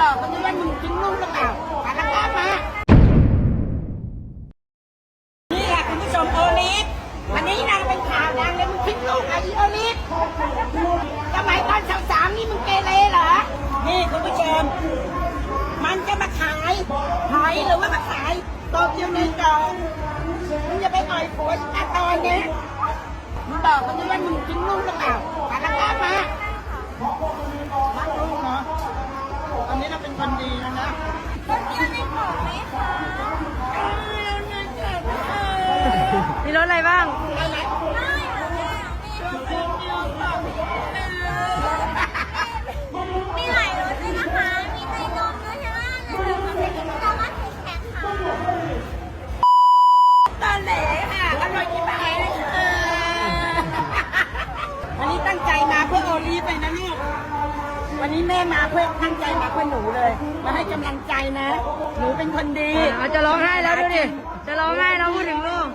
บอกมันว่ามึงทิ้งลูกหรือเปล่าหาตะกร้ามา นี่แหละคุณผู้ชมโอลิฟวันนี้นางเป็นข่าวดังเลยมึงทิ้งลูกไอ้โอลิฟสมัยตอนสาวๆนี่มึงเกเรเหรอ นี่คุณผู้ชม มันจะมาขายหอยหรือว่ามาขายตบยังนึงก่อนมึงจะไปอ่อยผัวอาตอนเนี้ยมึงบอกมันว่ามึงทิ้งลูกหรือเปล่าหาตะกร้ามา มีรถอะไรบ้าง มีหลายรสเลยนะคะ มีไข่นมด้วยใช่ไหมหรือมันเป็นแซลมอนแข็งๆค่ะตอนแหลค่ะอร่อยกี่บาทเออวันนี้ตั้งใจมาเพื่อโอลีฟไปนะลูกวันนี้แม่มาเพื่อตั้งใจมาเพื่อหนูเลย มาให้กำลังใจนะ หนูเป็นคนดีเอาจะร้องไห้แล้วดูดิ จะร้องไห้แล้วพูดถึงลูก